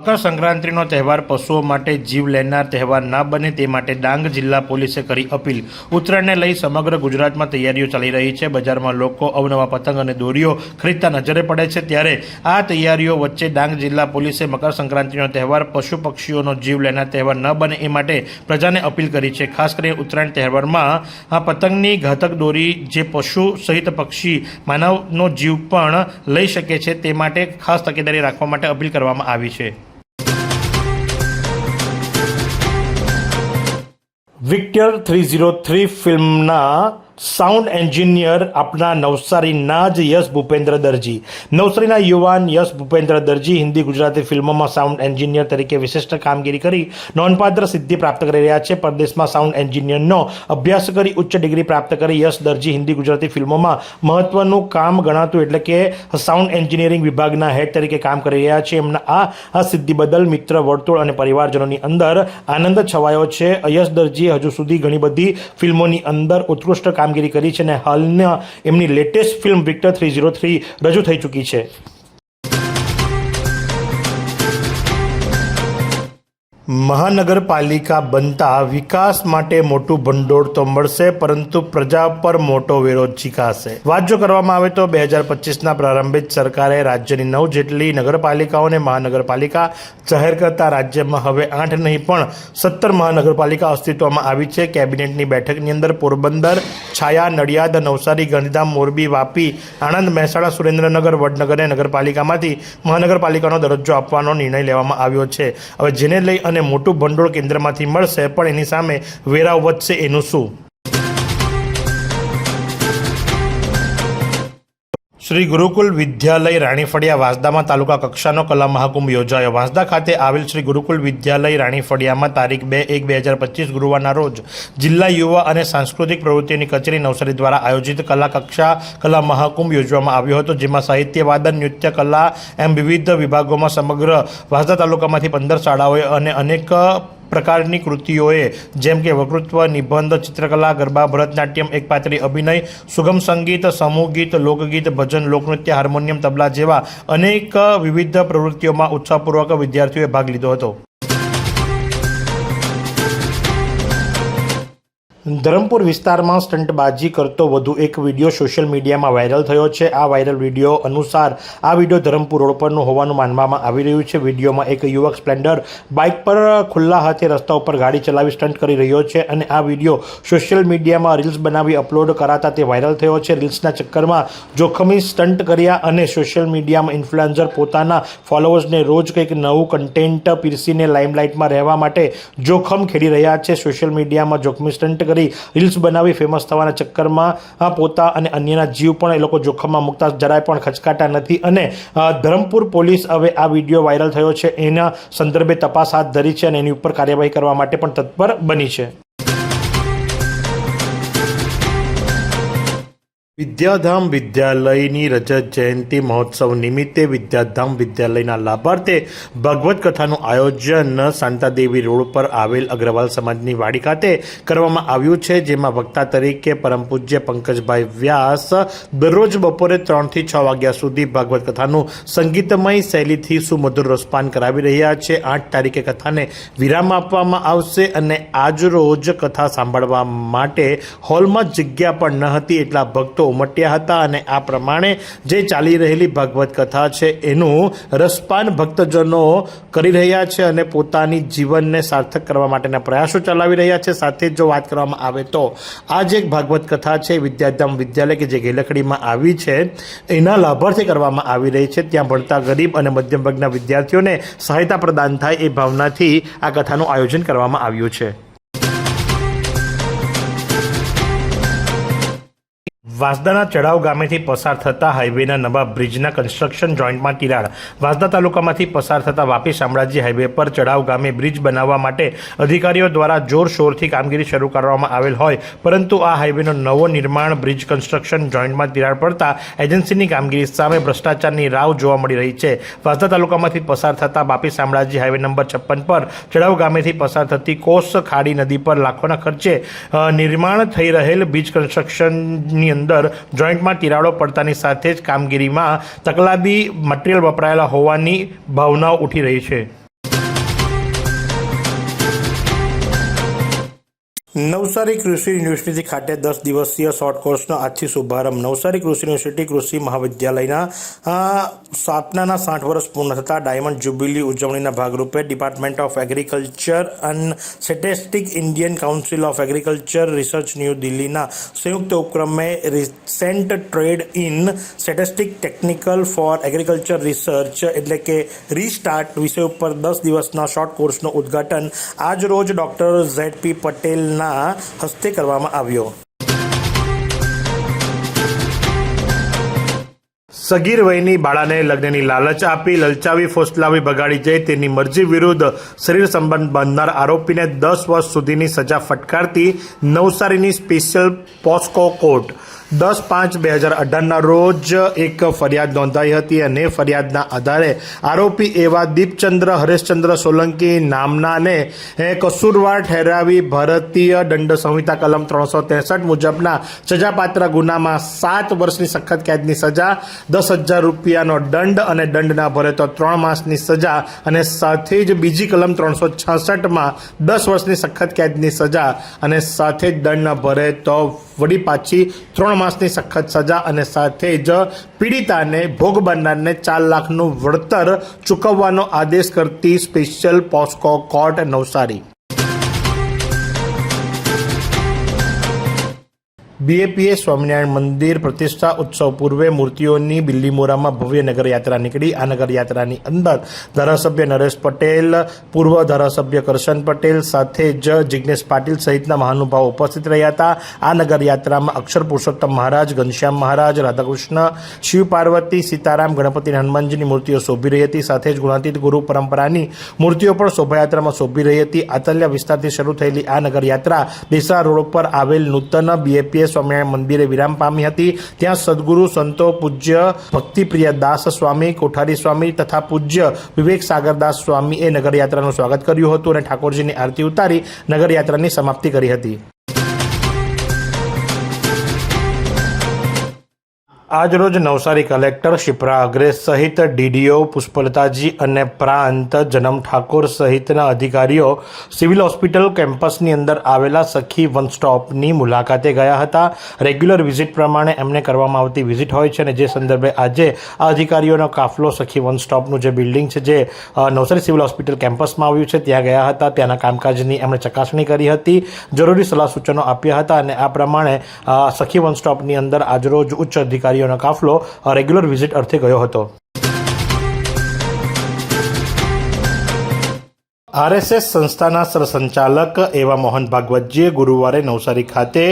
મકર સંક્રાંતિનો તહેવાર પશુઓ માટે જીવ લેનાર તહેવાર ના બને તે માટે ડાંગ જિલ્લા પોલીસે કરી અપીલ. ઉત્તરાયણને લઈ સમગ્ર ગુજરાતમાં તૈયારીઓ ચાલી રહી છે. બજારમાં લોકો અવનવા પતંગ અને દોરીઓ ખરીદતા નજરે પડે છે. ત્યારે આ તૈયારીઓ વચ્ચે ડાંગ જિલ્લા પોલીસે મકર સંક્રાંતિનો તહેવાર, પશુ પક્ષીઓનો જીવ લેનાર તહેવાર ન બને એ માટે પ્રજાને અપીલ કરી છે. ખાસ કરીને ઉત્તરાયણ તહેવારમાં આ પતંગની ઘાતક દોરી જે પશુ સહિત પક્ષી માનવનો જીવ પણ લઈ શકે છે તે માટે ખાસ તકેદારી રાખવા માટે અપીલ કરવામાં આવી છે. વિક્ટર થ્રી ઝીરો થ્રી ફિલ્મના સાઉન્ડ એન્જિનિયર આપણા નવસારીના જ યશ ભૂપેન્દ્ર દરજી. નવસારીના યુવાન યશ ભૂપેન્દ્ર દરજી હિન્દી ગુજરાતી ફિલ્મોમાં સાઉન્ડ એન્જિનિયર તરીકે વિશિષ્ટ કામગીરી કરી નોંધપાત્ર સિદ્ધિ પ્રાપ્ત કરી રહ્યા છે. પરદેશમાં સાઉન્ડ એન્જિનિયરનો અભ્યાસ કરી ઉચ્ચ ડિગ્રી પ્રાપ્ત કરી યશ દરજી હિન્દી ગુજરાતી ફિલ્મોમાં મહત્વનું કામ ગણાતું એટલે કે સાઉન્ડ એન્જિનિયરિંગ વિભાગના હેડ તરીકે કામ કરી રહ્યા છે. એમના આ સિદ્ધિ બદલ મિત્ર, વર્તુળ અને પરિવારજનોની અંદર આનંદ છવાયો છે. યશ દરજી હજુ સુધી ઘણી બધી ફિલ્મોની અંદર ઉત્કૃષ્ટ કામગીરી કરી છે અને હાલના એમની latest film Victor three zero three રજૂ થઈ ચૂકી છે. મહાનગરપાલિકા બનતા વિકાસ માટે મોટું ભંડોળ તો મળશે, પરંતુ પ્રજા પર મોટો વિરોધ ચીકાશે. વાત જો કરવામાં આવે તો બે હજાર પચીસના પ્રારંભે સરકારે રાજ્યની નવ જેટલી નગરપાલિકાઓને મહાનગરપાલિકા જાહેર કરતા રાજ્યમાં હવે આઠ નહીં, પણ સત્તર મહાનગરપાલિકા અસ્તિત્વમાં આવી છે. કેબિનેટની બેઠકની અંદર પોરબંદર, છાયા, નડિયાદ, નવસારી ગાંધીધામ મોરબી, વાપી, આણંદ, મહેસાણા, સુરેન્દ્રનગર વડનગરને નગરપાલિકામાંથી મહાનગરપાલિકાનો દરજ્જો આપવાનો નિર્ણય લેવામાં આવ્યો છે. હવે જેને લઈ અને મોટું ભંડોળ કેન્દ્રમાંથી મળશે પણ એની સામે વેરાવ વધશે એનું શું? શ્રી ગુરુકુલ વિદ્યાલય રાણીફળિયા વાંસદામાં તાલુકા કક્ષાનો કલા મહાકુંભ યોજાયો. વાંસદા ખાતે આવેલ શ્રી ગુરુકુલ વિદ્યાલય રાણીફળિયામાં તારીખ બે એક બે હજાર પચીસ ગુરુવારના રોજ જિલ્લા યુવા અને સાંસ્કૃતિક પ્રવૃત્તિની કચેરી નવસારી દ્વારા આયોજિત કલા કક્ષા, કલા મહાકુંભ યોજવામાં આવ્યો હતો, જેમાં સાહિત્ય વાદન નૃત્ય કલા એમ વિવિધ વિભાગોમાં સમગ્ર વાંસદા તાલુકામાંથી પંદર શાળાઓએ અને અનેક પ્રકારની કૃતિઓએ, જેમ કે વકૃત્વ નિબંધ, ચિત્રકલા, ગરબા, ભરતનાટ્યમ, એકપાત્રી અભિનય, સુગમ સંગીત, સમૂહ ગીત, લોકગીત, ભજન, લોકનૃત્ય, હાર્મોનિયમ, તબલા જેવા અનેક વિવિધ પ્રવૃત્તિઓમાં ઉત્સાહપૂર્વક વિદ્યાર્થીઓએ ભાગ લીધો હતો. ધરમપુર વિસ્તારમાં સ્ટંટબાજી કરતો વધુ એક વીડિયો સોશિયલ મીડિયામાં વાયરલ થયો છે. આ વાયરલ વીડિયો અનુસાર આ વીડિયો ધરમપુર રોડ પરનો હોવાનું માનવામાં આવી રહ્યું છે. વિડીયોમાં એક યુવક સ્પ્લેન્ડર બાઇક પર ખુલ્લા હાથે રસ્તા ઉપર ગાડી ચલાવી સ્ટન્ટ કરી રહ્યો છે અને આ વીડિયો સોશિયલ મીડિયામાં રીલ્સ બનાવી અપલોડ કરાતા તે વાયરલ થયો છે. રીલ્સના ચક્કરમાં જોખમી સ્ટન્ટ કર્યા અને સોશિયલ મીડિયામાં ઇન્ફ્લુએન્સર પોતાના ફોલોઅર્સને રોજ કંઈક નવું કન્ટેન્ટ પીરસીને લાઇમલાઇટમાં રહેવા માટે જોખમ ખેડી રહ્યા છે. સોશિયલ મીડિયામાં જોખમી સ્ટન્ટ કરી રીલ્સ બનાવી ફેમસ થવાના ચક્કરમાં પોતા અને અન્યના જીવ પણ એ લોકો જોખમમાં મૂકતા જરાય પણ ખચકાતા નથી. અને ધરમપુર પોલીસ હવે આ વીડિયો વાયરલ થયો છે. એના સંદર્ભે તપાસ હાથ ધરી છે અને એની ઉપર કાર્યવાહી કરવા માટે પણ તત્પર બની છે. વિદ્યાધામ વિદ્યાલયની રજત જયંતિ મહોત્સવ નિમિત્તે વિદ્યાધામ વિદ્યાલયના લાભાર્થે ભગવત કથાનું આયોજન શાંતાદેવી રોડ પર આવેલ અગ્રવાલ સમાજની વાડી ખાતે કરવામાં આવ્યું છે, જેમાં વક્તા તરીકે પરમ પૂજ્ય પંકજભાઈ વ્યાસ દરરોજ બપોરે ત્રણથી છ વાગ્યા સુધી ભાગવત કથાનું સંગીતમય શૈલીથી સુમધુર રસપાન કરાવી રહ્યા છે. આઠ તારીખે કથાને વિરામ આપવામાં આવશે અને આજ રોજ કથા સાંભળવા માટે હોલમાં જગ્યા પણ ન હતી એટલા ભક્તો ઉમટ્યા હતા અને આ પ્રમાણે જે ચાલી રહેલી ભાગવત કથા છે એનું રસપાન ભક્તજનો કરી રહ્યા છે અને પોતાની જીવનને સાર્થક કરવા માટેના પ્રયાસો ચલાવી રહ્યા છે. સાથે જ વાત કરવામાં આવે તો આ જે ભાગવત કથા છે, વિદ્યાધામ વિદ્યાલય કે જે ગેલખડીમાં આવી છે, એના લાભાર્થી કરવામાં આવી રહી છે. ત્યાં ભણતા ગરીબ અને મધ્યમ વર્ગના વિદ્યાર્થીઓને સહાયતા પ્રદાન થાય એ ભાવનાથી આ કથાનું આયોજન કરવામાં આવ્યું છે. વાંસદાના ચઢાવ ગામેથી પસાર થતા હાઈવેના નવા બ્રિજના કન્સ્ટ્રક્શન જોઈન્ટમાં તિરાડ. વાંસદા તાલુકામાંથી પસાર થતા વાપી શામળાજી હાઈવે પર ચઢાવ ગામે બ્રિજ બનાવવા માટે અધિકારીઓ દ્વારા જોરશોરથી કામગીરી શરૂ કરવામાં આવેલ હોય, પરંતુ આ હાઈવેનો નવો નિર્માણ બ્રિજ કન્સ્ટ્રક્શન જોઈન્ટમાં તિરાડ પડતા એજન્સીની કામગીરી સામે ભ્રષ્ટાચારની રાવ જોવા મળી રહી છે. વાંસદા તાલુકામાંથી પસાર થતા વાપી શામળાજી હાઈવે નંબર છપ્પન પર ચઢાવ ગામેથી પસાર થતી કોસ ખાડી નદી પર લાખોના ખર્ચે નિર્માણ થઈ રહેલ બ્રિજ કન્સ્ટ્રક્શનની અંદર જોઈન્ટમાં તિરાડો પડતાની સાથે જ કામગીરીમાં તકલાબી મટીરિયલ વપરાયેલા હોવાની ભાવનાઓ ઉઠી રહી છે. નવસારી કૃષિ યુનિવર્સિટી ખાતે દસ દિવસીય શોર્ટ કોર્સનો આજથી શુભારંભ. નવસારી કૃષિ યુનિવર્સિટી કૃષિ મહાવિદ્યાલયના સ્થાપનાના સાઠ વર્ષ પૂર્ણ થતાં ડાયમંડ જ્યુબિલી ઉજવણીના ભાગરૂપે department of agriculture and statistic Indian council of agriculture research new દિલ્હીના સંયુક્ત ઉપક્રમે recent trade in statistic technical for agriculture research એટલે કે રીસ્ટાર્ટ વિષય ઉપર દસ દિવસના શોર્ટ કોર્સનું ઉદ્ઘાટન. આજ રોજ ડોક્ટર ઝેડ પી પટેલના હસ્તે કરવામાં આવ્યો. સગીર વયની બાળાને લગ્નની લાલચ આપી, લલચાવી, ફોસલાવી બગાડી જાય તેની મરજી વિરુદ્ધ શરીર સંબંધ બાંધનાર આરોપીને દસ વર્ષ સુધીની સજા ફટકારતી નવસારીની સ્પેશિયલ પોસ્કો કોર્ટ. દસ પાંચ બે હજાર અઢારના રોજ એક ફરિયાદ નોંધાઈ હતી અને ફરિયાદના આધારે આરોપી એવા દીપચંદ્ર, હરેશચંદ્ર સોલંકી નામનાને કસૂરવાર ઠેરાવી ભારતીય દંડ સંહિતા કલમ ત્રણસો ત્રેસઠ મુજબના સજાપાત્ર ગુનામાં સાત વર્ષની સખત કેદની સજા, દસ હજાર રૂપિયાનો દંડ અને દંડ ના ભરે તો ત્રણ માસની સજા અને સાથે જ બીજી કલમ ત્રણસો છાસઠમાં દસ વર્ષની સખત કેદની સજા અને સાથે જ દંડ ન ભરે તો વળી પાછી ત્રણ માસની સખત સજા અને સાથે જ પીડિતાને ભોગ બનનારને ચાર લાખનું વળતર ચૂકવવાનો આદેશ કરતી special POCSO court Navsari. બીએપીએ Swaminarayan મંદિર પ્રતિષ્ઠા ઉત્સવ પૂર્વે મૂર્તિઓની બિલ્લીમોરામાં ભવ્ય નગરયાત્રા નીકળી. આ નગરયાત્રાની અંદર ધારાસભ્ય નરેશ પટેલ, પૂર્વ ધારાસભ્ય કરશન પટેલ સાથે જ જિજ્ઞેશ પાટીલ સહિતના મહાનુભાવો ઉપસ્થિત રહ્યા હતા. આ નગરયાત્રામાં અક્ષર પુરુષોત્તમ મહારાજ, ઘનશ્યામ મહારાજ, રાધાકૃષ્ણ, શિવ પાર્વતી, સીતારામ, ગણપતિ હનુમાનજીની મૂર્તિઓ શોભી રહી હતી. સાથે જ ગુણાતીત ગુરુ પરંપરાની મૂર્તિઓ પણ શોભાયાત્રામાં શોભી રહી હતી. આતલ્ય વિસ્તારથી શરૂ થયેલી આ નગરયાત્રા દેસરા રોડ પર આવેલ નૂતન બીએપીએ સ્વામિનારાયણ મંદિરે વિરામ પામી હતી. ત્યાં સદગુરુ, સંતો, પૂજ્ય, ભક્તિપ્રિય દાસ સ્વામી, કોઠારી સ્વામી તથા પૂજ્ય વિવેક સાગરદાસ સ્વામીએ નગરયાત્રાનું સ્વાગત કર્યું હતું અને ઠાકોરજીની આરતી ઉતારી નગરયાત્રાની સમાપ્તિ કરી હતી. આજરોજ નવસારી કલેક્ટર શિપ્રા અગ્રેસ સહિત ડીડીઓ પુષ્પલતાજી અને પ્રાંત જનમ ઠાકોર સહિતના અધિકારીઓ સિવિલ હોસ્પિટલ કેમ્પસની અંદર આવેલા સખી વન સ્ટોપની મુલાકાતે ગયા હતા. રેગ્યુલર વિઝિટ પ્રમાણે એમને કરવામાં આવતી વિઝિટ હોય છે અને જે સંદર્ભે આજે આ અધિકારીઓનો કાફલો સખી વન સ્ટોપનું જે બિલ્ડિંગ છે જે નવસારી સિવિલ હોસ્પિટલ કેમ્પસમાં આવ્યું છે, ત્યાં ગયા હતા. ત્યાંના કામકાજની એમણે ચકાસણી કરી હતી. જરૂરી સલાહ સૂચનો આપ્યા હતા અને આ પ્રમાણે સખી વન સ્ટોપની અંદર આજરોજ ઉચ્ચ અધિકારીઓનો કાફલો રેગ્યુલર વિઝિટ અર્થે ગયો હતો. આરએસએસ સંસ્થાના સરસંચાલક એવા મોહન ભાગવતજીએ ગુરુવારે નવસારી ખાતે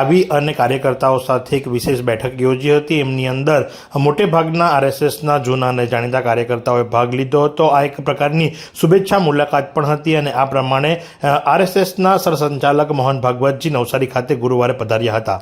આવી અને કાર્યકર્તાઓ સાથે એક વિશેષ બેઠક યોજી હતી. એમની અંદર મોટે ભાગના આરએસએસના જૂના અને જાણીતા કાર્યકર્તાઓએ ભાગ લીધો હતો. આ એક પ્રકારની શુભેચ્છા મુલાકાત પણ હતી અને આ પ્રમાણે આરએસએસના સરસંચાલક મોહન ભાગવતજી નવસારી ખાતે ગુરુવારે પધાર્યા હતા.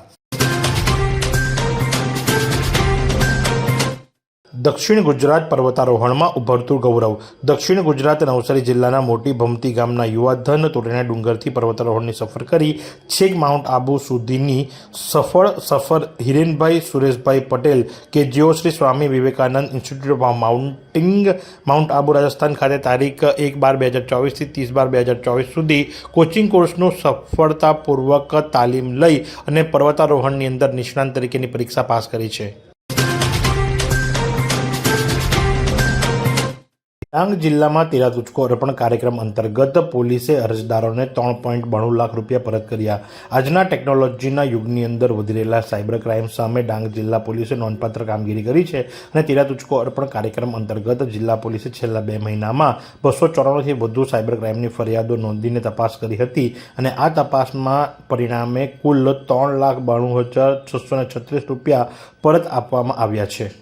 દક્ષિણ ગુજરાત પર્વતારોહણમાં ઉભરતું ગૌરવ. દક્ષિણ ગુજરાત નવસારી જિલ્લાના મોટી ભમતી ગામના યુવા ધન તોરણા ડુંગરથી પર્વતારોહણની સફર કરી. છેક માઉન્ટ આબુ સુધીની સફળ સફર હિરેનભાઈ સુરેશભાઈ પટેલ કે જેઓ Shri Swami Vivekananda institute of mounting mount Abu Rajasthan ખાતે તારીખ એક બાર બે હજાર ચોવીસથી ત્રીસ બાર બે હજાર ચોવીસ સુધી કોચિંગ કોર્સનું સફળતાપૂર્વક તાલીમ લઈ અને પર્વતારોહણની અંદર નિષ્ણાંત તરીકેની પરીક્ષા પાસ કરી છે. ડાંગ જિલ્લામાં તેરા તુચકો અર્પણ કાર્યક્રમ અંતર્ગત પોલીસે અરજદારોને ત્રણ પોઈન્ટ બાણું લાખ રૂપિયા પરત કર્યા. આજના ટેકનોલોજીના યુગની અંદર વધી રહેલા સાયબર ક્રાઇમ સામે ડાંગ જિલ્લા પોલીસે નોંધપાત્ર કામગીરી કરી છે અને તેરા તુચકો અર્પણ કાર્યક્રમ અંતર્ગત જિલ્લા પોલીસે છેલ્લા બે મહિનામાં બસો ચોરાણુંથી વધુ સાયબર ક્રાઇમની ફરિયાદો નોંધીને તપાસ કરી હતી અને આ તપાસમાં પરિણામે કુલ ત્રણ લાખ બાણું હજાર છસો છત્રીસ રૂપિયા પરત આપવામાં આવ્યા છે.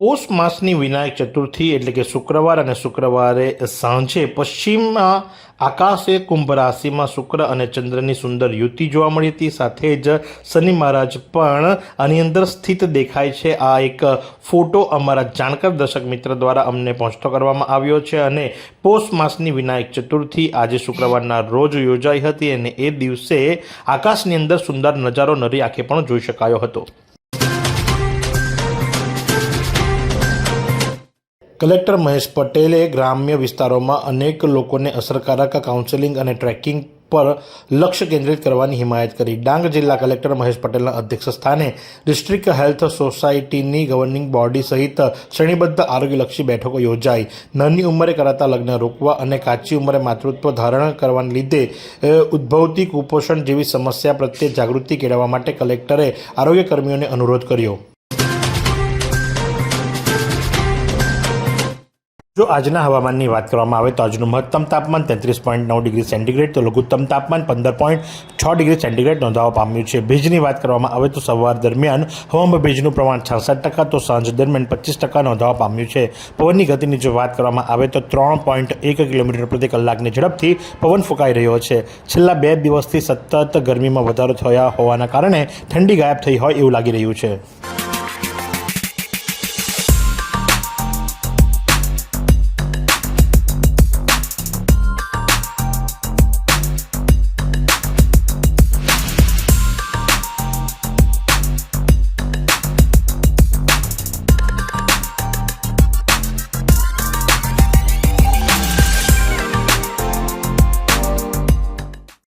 પોષ માસની વિનાયક ચતુર્થી એટલે કે શુક્રવાર અને શુક્રવારે સાંજે પશ્ચિમમાં આકાશે કુંભ રાશિમાં શુક્ર અને ચંદ્રની સુંદર યુતિ જોવા મળી હતી. સાથે જ શનિ મહારાજ પણ આની અંદર સ્થિત દેખાય છે. આ એક ફોટો અમારા જાણકાર દર્શક મિત્ર દ્વારા અમને પહોંચતો કરવામાં આવ્યો છે અને પોષ માસની વિનાયક ચતુર્થી આજે શુક્રવારના રોજ યોજાઈ હતી અને એ દિવસે આકાશની અંદર સુંદર નજારો નરી આંખે પણ જોઈ શકાયો હતો. કલેક્ટર મહેશ પટેલે ગ્રામ્ય વિસ્તારોમાં અનેક લોકોને અસરકારક કાઉન્સેલિંગ અને ટ્રેકિંગ પર લક્ષ્ય કેન્દ્રિત કરવાની હિમાયત કરી. ડાંગ જિલ્લા કલેક્ટર મહેશ પટેલના અધ્યક્ષ સ્થાને ડિસ્ટ્રિક્ટ હેલ્થ સોસાયટીની ગવર્નિંગ બોડી સહિત શ્રેણીબદ્ધ આરોગ્યલક્ષી બેઠકો યોજાઈ. નાની ઉંમરે કરાતા લગ્ન રોકવા અને કાચી ઉંમરે માતૃત્વ ધારણ કરવાને લીધે ઉદ્ભવતી કુપોષણ જેવી સમસ્યા પ્રત્યે જાગૃતિ કેળવવા માટે કલેક્ટરે આરોગ્ય કર્મીઓને અનુરોધ કર્યો. જો આજના હવામાનની વાત કરવામાં આવે તો આજનું મહત્તમ તાપમાન તેત્રીસ પોઈન્ટ નવ ડિગ્રી સેન્ટીગ્રેડ, તો લઘુત્તમ તાપમાન પંદર પોઈન્ટ છ ડિગ્રી સેન્ટીગ્રેડ નોંધાવા પામ્યું છે. ભેજની વાત કરવામાં આવે તો સવાર દરમિયાન હવામાં ભેજનું પ્રમાણ છાસઠ ટકા, તો સાંજ દરમિયાન પચીસ ટકા નોંધાવા પામ્યું છે. પવનની ગતિની જો વાત કરવામાં આવે તો ત્રણ પોઈન્ટ એક કિલોમીટર પ્રતિ કલાકની ઝડપથી પવન ફૂંકાઈ રહ્યો છે. છેલ્લા બે દિવસથી સતત ગરમીમાં વધારો થયા હોવાના કારણે ઠંડી ગાયબ થઈ હોય એવું લાગી રહ્યું છે.